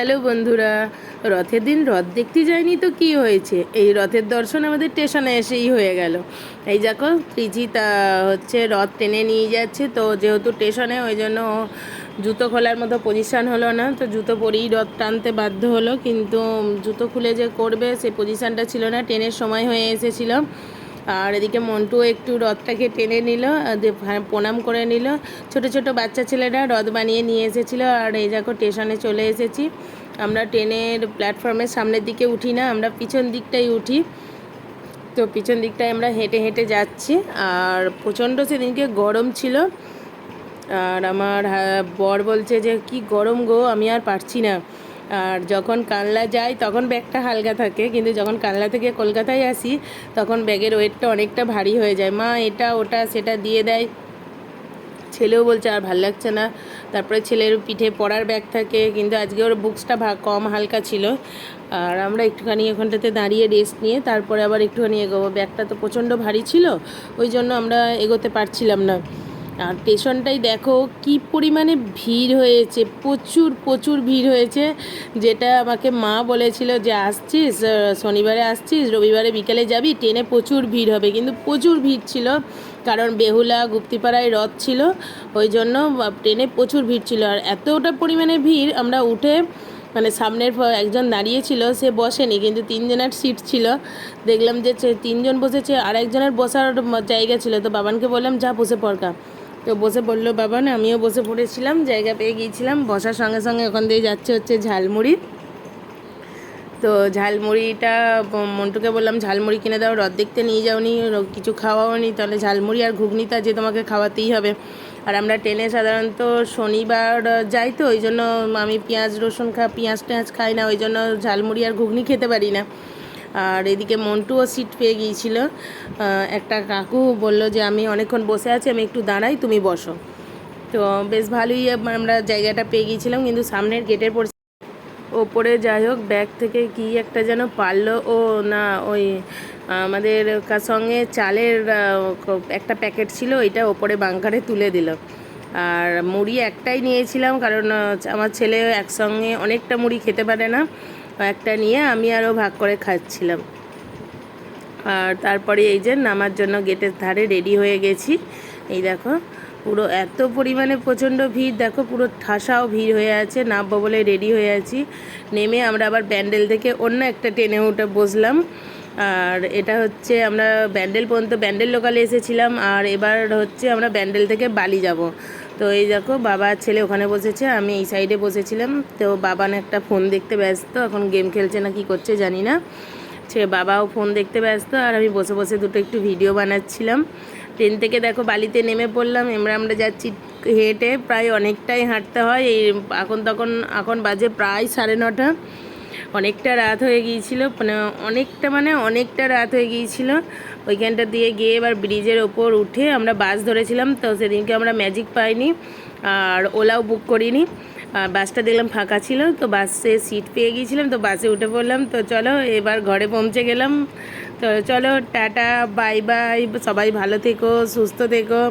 Hello বন্ধুরা, রথের দিন রথ দেখতে যায়নি তো কি হয়েছে? এই রথের দর্শন আমাদের স্টেশনে এসেই হয়ে গেল। এই দেখো তা হচ্ছে রথ টেনে নিয়ে যাচ্ছে, তো যেহেতু স্টেশনে, ওই জন্য জুতো খোলার মতো পজিশান হলো না, তো জুতো পরেই রথ টানতে বাধ্য হলো। কিন্তু জুতো খুলে যে করবে সেই পজিশানটা ছিল না ট্রেনের সময় হয়ে এসেছিল। আর এদিকে মন্টু একটু রথটাকে টেনে নিল দিয়ে প্রণাম করে নিল। ছোট ছোট বাচ্চা ছেলেরা রথ বানিয়ে নিয়ে এসেছিল আর এই দেখো স্টেশনে চলে এসেছি। আমরা ট্রেনের প্ল্যাটফর্মের সামনের দিকে উঠি না, আমরা পিছন দিকটাই উঠি। তো পিছন দিকটায় আমরা হেঁটে হেঁটে যাচ্ছি আর প্রচণ্ড সেদিনকে গরম ছিল। আর আমার বর বলছে যে, কি গরম গো, আমি আর পারছি না। আর যখন কানলা যাই, তখন ব্যাগটা হালকা থাকে, কিন্তু যখন কানলা থেকে কলকাতায় আসি, তখন ব্যাগের ওয়েটটা অনেকটা ভারী হয়ে যায়। মা, এটা, ওটা, সেটা দিয়ে দেয়। ছেলেও বলছে, আর ভালো লাগছে না। তারপরে ছেলের পিঠে পড়ার ব্যাগ থাকে, কিন্তু আজকে ওর বুকসটা কম হালকা ছিল। আর আমরা একটুখানি ওখানটাতে দাঁড়িয়ে রেস্ট নিয়ে, তারপরে আবার একটুখানি এগোবো। ব্যাগটা তো প্রচণ্ড ভারী ছিল, ওই জন্য আমরা এগোতে পারছিলাম না। আর স্টেশনটাই দেখো কি পরিমাণে ভিড় হয়েছে, প্রচুর প্রচুর ভিড় হয়েছে। যেটা আমাকে মা বলেছিল যে, আসছিস শনিবারে আসছিস, রবিবারে বিকেলে যাবি, ট্রেনে প্রচুর ভিড় হবে। কিন্তু প্রচুর ভিড় ছিল, কারণ বেহুলা, গুপ্তিপাড়ায় রথ ছিল, ওই জন্য ট্রেনে প্রচুর ভিড় ছিল। আর এতটা পরিমাণে ভিড়, আমরা উঠে মানে সামনের একজন দাঁড়িয়েছিল সে বসেনি, কিন্তু তিনজনের সিট ছিল। দেখলাম যে তিনজন বসেছে আর একজনের বসার জায়গা ছিল। তো বাবানকে বললাম, যা, বসে পড়কা তো বসে পড়ল বাবা না, আমিও বসে পড়েছিলাম, জায়গা পেয়ে গিয়েছিলাম, বসার সঙ্গে সঙ্গে ওখান দিয়ে যাচ্ছে হচ্ছে ঝালমুড়ি। তো ঝালমুড়িটা মন্টুকে বললাম, ঝালমুড়ি কিনে দাও রদ দেখতে নিয়ে যাওনি কিছু খাওয়াওনি তাহলে ঝালমুড়ি আর ঘুগনিটা যে তোমাকে খাওয়াতেই হবে। আর আমরা ট্রেনে সাধারণত শনিবার যাই তো, ওই জন্য আমি পেঁয়াজ রসুন খা পেঁয়াজ টেঁয়াজ খাই না, ওই জন্য ঝালমুড়ি আর ঘুগনি খেতে পারি না। আর এদিকে মন্টুও সিট পেয়ে গিয়েছিল। একটা কাকু বলল যে, আমি অনেকক্ষণ বসে আছি, আমি একটু দাঁড়াই, তুমি বসো। তো বেশ ভালোই আমরা জায়গাটা পেয়ে গিয়েছিলাম, কিন্তু সামনের গেটের পর ওপরে যাই হোক, ব্যাগ থেকে কি একটা যেন পারল। ও না, ওই আমাদের সঙ্গে চালের একটা প্যাকেট ছিল, ওইটা ওপরে বাংকারে তুলে দিল। আর মুড়ি একটাই নিয়েছিলাম, কারণ আমার ছেলে একসঙ্গে অনেকটা মুড়ি খেতে পারে না। একটা নিয়ে আমি আরও ভাগ করে খাচ্ছিলাম। আর তারপরে এই যে নামার জন্য গেটের ধারে রেডি হয়ে গেছি। এই দেখো, পুরো এত পরিমাণে প্রচণ্ড ভিড়, দেখো পুরো ঠাসাও ভিড় হয়ে আছে, নামবো বলে রেডি হয়ে আছি। নেমে আমরা আবার ব্যান্ডেল থেকে অন্য একটা ট্রেনে উঠে বসলাম। আর এটা হচ্ছে আমরা ব্যান্ডেল পর্যন্ত, ব্যান্ডেল লোকালে এসেছিলাম। আর এবার হচ্ছে আমরা ব্যান্ডেল থেকে বালি যাব। তো এই দেখো, বাবা ছেলে ওখানে বসেছে, আমি এই সাইডে বসেছিলাম। তো বাবান একটা ফোন দেখতে ব্যস্ত, এখন গেম খেলছে না কি করছে জানি না। সে বাবাও ফোন দেখতে ব্যস্ত, আর আমি বসে বসে দুটো একটু ভিডিও বানাচ্ছিলাম। ট্রেন থেকে দেখো বালিতে নেমে পড়লাম এবার আমরা যাচ্ছি হেঁটে, প্রায় অনেকটাই হাঁটতে হয়। এই এখন তখন, এখন বাজে প্রায় সাড়ে নটা। অনেকটা রাত হয়ে গিয়েছিল মানে অনেকটা মানে অনেকটা রাত হয়ে গিয়েছিল। ওইখানটা দিয়ে গিয়ে এবার ব্রিজের ওপর উঠে আমরা বাস ধরেছিলাম, তো সেদিনকে আমরা ম্যাজিক পাইনি আর ওলাও বুক করিনি। আর বাসটা দেখলাম ফাঁকা ছিল, তো বাসে সিট পেয়ে গিয়েছিলাম, তো বাসে উঠে পড়লাম, তো চলো এবার ঘরে পৌঁছে গেলাম। তো চলো, টাটা বাই বাই সবাই ভালো থেকো, সুস্থ থেকো।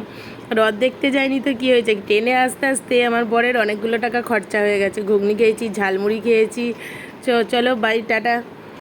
রথ দেখতে যাইনি তো কী হয়েছে? ট্রেনে আস্তে আস্তে আমার বরের অনেকগুলো টাকা খরচা হয়ে গেছে। ঘুগনি খেয়েছি, ঝালমুড়ি খেয়েছি চলো বাই টাটা।